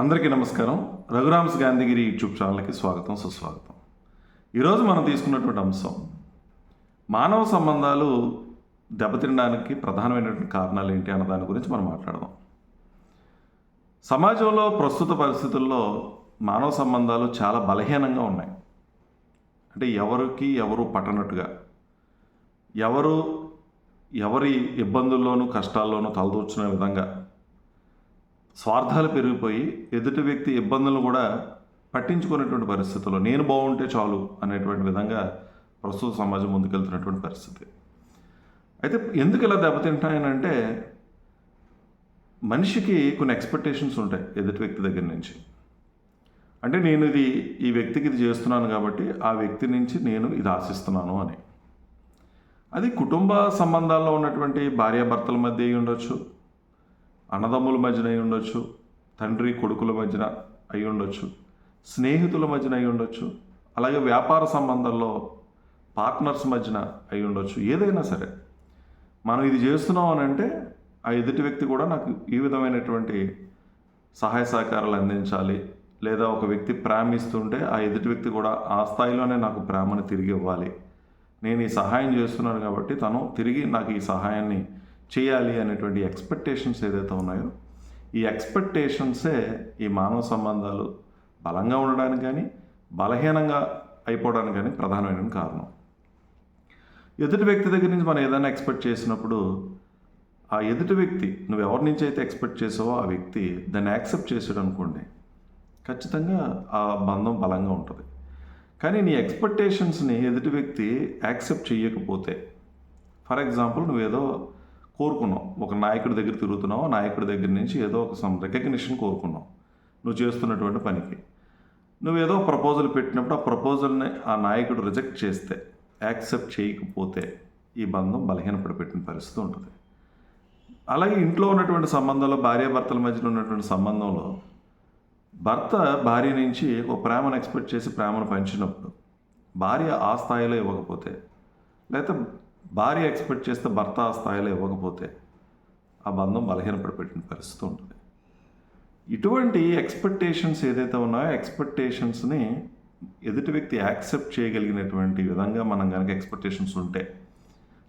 అందరికీ నమస్కారం. రఘురామ్స్ గాంధీగిరి యూట్యూబ్ ఛానల్కి స్వాగతం సుస్వాగతం. ఈరోజు మనం తీసుకున్నటువంటి అంశం మానవ సంబంధాలు దెబ్బతినడానికి ప్రధానమైనటువంటి కారణాలు ఏంటి అన్న దాని గురించి మనం మాట్లాడదాం. సమాజంలో ప్రస్తుత పరిస్థితుల్లో మానవ సంబంధాలు చాలా బలహీనంగా ఉన్నాయి. అంటే ఎవరికి ఎవరు పట్టనట్టుగా ఎవరు ఎవరి ఇబ్బందుల్లోనూ కష్టాల్లోనూ తలదూర్చునే విధంగా స్వార్థాలు పెరిగిపోయి ఎదుటి వ్యక్తి ఇబ్బందులను కూడా పట్టించుకునేటువంటి పరిస్థితుల్లో నేను బాగుంటే చాలు అనేటువంటి విధంగా ప్రస్తుత సమాజం ముందుకెళ్తున్నటువంటి పరిస్థితి. అయితే ఎందుకు ఇలా దెబ్బతింటాయనంటే మనిషికి కొన్ని ఎక్స్పెక్టేషన్స్ ఉంటాయి ఎదుటి వ్యక్తి దగ్గర నుంచి. అంటే నేను ఇది ఈ వ్యక్తికి ఇది చేస్తున్నాను కాబట్టి ఆ వ్యక్తి నుంచి నేను ఇది ఆశిస్తున్నాను అని. అది కుటుంబ సంబంధాల్లో ఉన్నటువంటి భార్యాభర్తల మధ్య ఉండొచ్చు అన్నదమ్ముల మధ్యన అయి ఉండొచ్చు తండ్రి కొడుకుల మధ్యన అయి ఉండొచ్చు స్నేహితుల మధ్యన అయి ఉండొచ్చు అలాగే వ్యాపార సంబంధాల్లో పార్ట్నర్స్ మధ్యన అయి ఉండొచ్చు ఏదైనా సరే. మనం ఇది చేస్తున్నాం అని అంటే ఆ ఎదుటి వ్యక్తి కూడా నాకు ఈ విధమైనటువంటి సహాయ సహకారాలు అందించాలి లేదా ఒక వ్యక్తి ప్రేమ ఇస్తుంటే ఆ ఎదుటి వ్యక్తి కూడా ఆ స్థాయిలోనే నాకు ప్రేమను తిరిగి ఇవ్వాలి. నేను ఈ సహాయం చేస్తున్నాను కాబట్టి తను తిరిగి నాకు ఈ సహాయాన్ని చేయాలి అనేటువంటి ఎక్స్పెక్టేషన్స్ ఏదైతే ఉన్నాయో ఈ ఎక్స్పెక్టేషన్సే ఈ మానవ సంబంధాలు బలంగా ఉండడానికి కానీ బలహీనంగా అయిపోవడానికి కానీ ప్రధానమైన కారణం. ఎదుటి వ్యక్తి దగ్గర నుంచి మనం ఏదైనా ఎక్స్పెక్ట్ చేసినప్పుడు ఆ ఎదుటి వ్యక్తి నువ్వు ఎవరి నుంచి అయితే ఎక్స్పెక్ట్ చేసావో ఆ వ్యక్తి దాన్ని యాక్సెప్ట్ చేసాడు అనుకోండి ఖచ్చితంగా ఆ బంధం బలంగా ఉంటుంది. కానీ నీ ఎక్స్పెక్టేషన్స్ని ఎదుటి వ్యక్తి యాక్సెప్ట్ చేయకపోతే ఫర్ ఎగ్జాంపుల్ నువ్వేదో కోరుకున్నావు. ఒక నాయకుడి దగ్గర తిరుగుతున్నావు ఆ నాయకుడి దగ్గర నుంచి ఏదో ఒక సమ్ రికగ్నిషన్ కోరుకున్నావు. నువ్వు చేస్తున్నటువంటి పనికి. నువ్వు ఏదో ప్రపోజల్ పెట్టినప్పుడు ఆ ప్రపోజల్ని ఆ నాయకుడు రిజెక్ట్ చేస్తే యాక్సెప్ట్ చేయకపోతే ఈ బంధం బలహీనపడి పెట్టిన పరిస్థితి ఉంటుంది. అలాగే ఇంట్లో ఉన్నటువంటి సంబంధంలో భార్యాభర్తల మధ్యలో ఉన్నటువంటి సంబంధంలో భర్త భార్య నుంచి ఒక ప్రేమను ఎక్స్పెక్ట్ చేసి ప్రేమను పంచినప్పుడు భార్య ఆ స్థాయిలో ఇవ్వకపోతే లేకపోతే భార్య ఎక్స్పెక్ట్ చేస్తే భర్త ఆ స్థాయిలో ఇవ్వకపోతే ఆ బంధం బలహీనపడి పెట్టిన పరిస్థితి ఉంటుంది. ఇటువంటి ఎక్స్పెక్టేషన్స్ ఏదైతే ఉన్నాయో ఎక్స్పెక్టేషన్స్ని ఎదుటి వ్యక్తి యాక్సెప్ట్ చేయగలిగినటువంటి విధంగా మనం కనుక ఎక్స్పెక్టేషన్స్ ఉంటే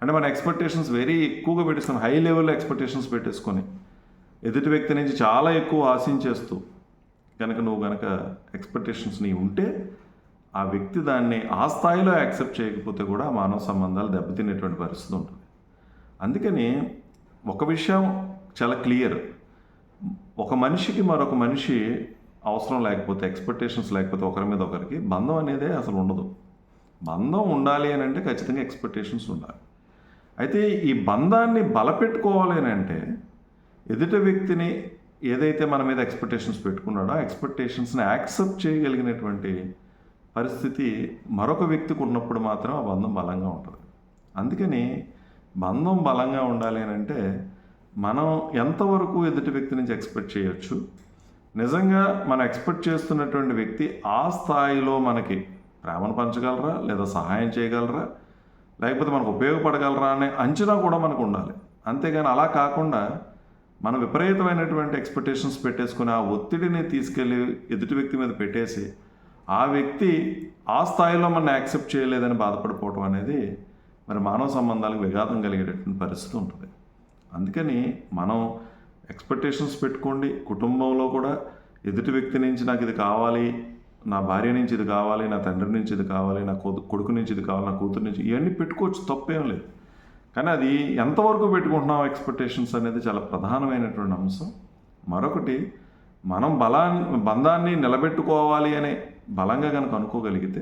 అంటే మన ఎక్స్పెక్టేషన్స్ వెరీ ఎక్కువగా పెట్టేస్తాం హై లెవెల్లో ఎక్స్పెక్టేషన్స్ పెట్టేసుకొని ఎదుటి వ్యక్తి నుంచి చాలా ఎక్కువ ఆశించేస్తూ కనుక నువ్వు కనుక ఎక్స్పెక్టేషన్స్ నీ ఉంటే ఆ వ్యక్తి దాన్ని ఆ స్థాయిలో యాక్సెప్ట్ చేయకపోతే కూడా మానవ సంబంధాలు దెబ్బతినేటువంటి పరిస్థితి ఉంటుంది. అందుకని ఒక విషయం చాలా క్లియర్. ఒక మనిషికి మరొక మనిషి అవసరం లేకపోతే ఎక్స్పెక్టేషన్స్ లేకపోతే ఒకరి మీద ఒకరికి బంధం అనేది అసలు ఉండదు. బంధం ఉండాలి అని అంటే ఖచ్చితంగా ఎక్స్పెక్టేషన్స్ ఉండాలి. అయితే ఈ బంధాన్ని బలపెట్టుకోవాలి అని అంటే ఎదుటి వ్యక్తిని ఏదైతే మన మీద ఎక్స్పెక్టేషన్స్ పెట్టుకున్నాడో ఆ ఎక్స్పెక్టేషన్స్ని యాక్సెప్ట్ చేయగలిగినటువంటి పరిస్థితి మరొక వ్యక్తికి ఉన్నప్పుడు మాత్రం ఆ బంధం బలంగా ఉంటుంది. అందుకని బంధం బలంగా ఉండాలి అని అంటే మనం ఎంతవరకు ఎదుటి వ్యక్తి నుంచి ఎక్స్పెక్ట్ చేయొచ్చు? నిజంగా మనం ఎక్స్పెక్ట్ చేస్తున్నటువంటి వ్యక్తి ఆ స్థాయిలో మనకి ప్రేమను పంచగలరా? లేదా సహాయం చేయగలరా? లేకపోతే మనకు ఉపయోగపడగలరా అనే అంచనా కూడా మనకు ఉండాలి. అంతేగాని అలా కాకుండా మనం విపరీతమైనటువంటి ఎక్స్పెక్టేషన్స్ పెట్టేసుకుని ఆ ఒత్తిడిని తీసుకెళ్ళి ఎదుటి వ్యక్తి మీద పెట్టేసి ఆ వ్యక్తి ఆ స్థాయిలో మన యాక్సెప్ట్ చేయలేదని బాధపడిపోవటం అనేది మరి మానవ సంబంధాలకు విఘాతం కలిగేటటువంటి పరిస్థితి ఉంటుంది. అందుకని మనం ఎక్స్పెక్టేషన్స్ పెట్టుకోండి. కుటుంబంలో కూడా ఎదుటి వ్యక్తి నుంచి నాకు ఇది కావాలి నా భార్య నుంచి ఇది కావాలి నా తండ్రి నుంచి ఇది కావాలి నా కొడుకు నుంచి ఇది కావాలి నా కూతురు నుంచి ఇవన్నీ పెట్టుకోవచ్చు తప్పేం లేదు. కానీ అది ఎంతవరకు పెట్టుకుంటున్నాం ఎక్స్పెక్టేషన్స్ అనేది చాలా ప్రధానమైనటువంటి అంశం. మరొకటి మనం బలాన్ని బంధాన్ని నిలబెట్టుకోవాలి అనే బలంగా కనుక అనుకోగలిగితే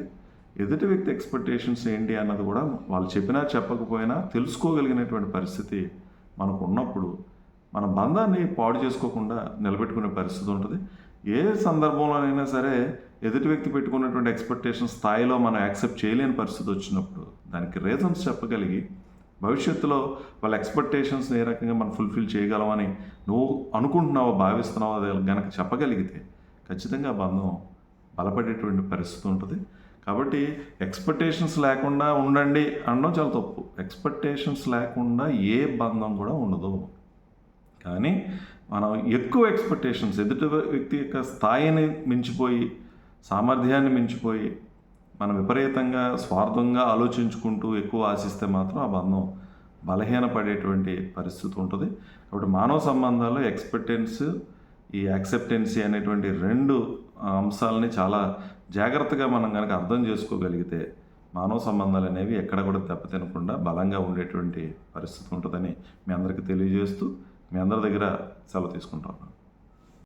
ఎదుటి వ్యక్తి ఎక్స్పెక్టేషన్స్ ఏంటి అన్నది కూడా వాళ్ళు చెప్పినా చెప్పకపోయినా తెలుసుకోగలిగినటువంటి పరిస్థితి మనకు ఉన్నప్పుడు మన బంధాన్ని పాడు చేసుకోకుండా నిలబెట్టుకునే పరిస్థితి ఉంటుంది. ఏ సందర్భంలోనైనా సరే ఎదుటి వ్యక్తి పెట్టుకున్నటువంటి ఎక్స్పెక్టేషన్ స్థాయిలో మనం యాక్సెప్ట్ చేయలేని పరిస్థితి వచ్చినప్పుడు దానికి రీజన్స్ చెప్పగలిగి భవిష్యత్తులో వాళ్ళ ఎక్స్పెక్టేషన్స్ని ఏ రకంగా మనం ఫుల్ఫిల్ చేయగలమని నువ్వు అనుకుంటున్నావో భావిస్తున్నావో అది గనక చెప్పగలిగితే ఖచ్చితంగా ఆ బంధం బలపడేటువంటి పరిస్థితి ఉంటుంది. కాబట్టి ఎక్స్పెక్టేషన్స్ లేకుండా ఉండండి అనడం చాలా తప్పు. ఎక్స్పెక్టేషన్స్ లేకుండా ఏ బంధం కూడా ఉండదు. కానీ మనం ఎక్కువ ఎక్స్పెక్టేషన్స్ ఎదుటి వ్యక్తి యొక్క స్థాయిని మించిపోయి సామర్థ్యాన్ని మించిపోయి మనం విపరీతంగా స్వార్థంగా ఆలోచించుకుంటూ ఎక్కువ ఆశిస్తే మాత్రం ఆ బంధం బలహీనపడేటువంటి పరిస్థితి ఉంటుంది. కాబట్టి మానవ సంబంధాల్లో ఎక్స్పెక్టెన్స్ ఈ యాక్సెప్టెన్సీ అనేటువంటి రెండు అంశాలని చాలా జాగ్రత్తగా మనం కనుక అర్థం చేసుకోగలిగితే మానవ సంబంధాలు అనేవి ఎక్కడ కూడా దెబ్బతినకుండా బలంగా ఉండేటువంటి పరిస్థితి ఉంటుందని మీ అందరికీ తెలియజేస్తూ మీ అందరి దగ్గర సెలవు తీసుకుంటాను.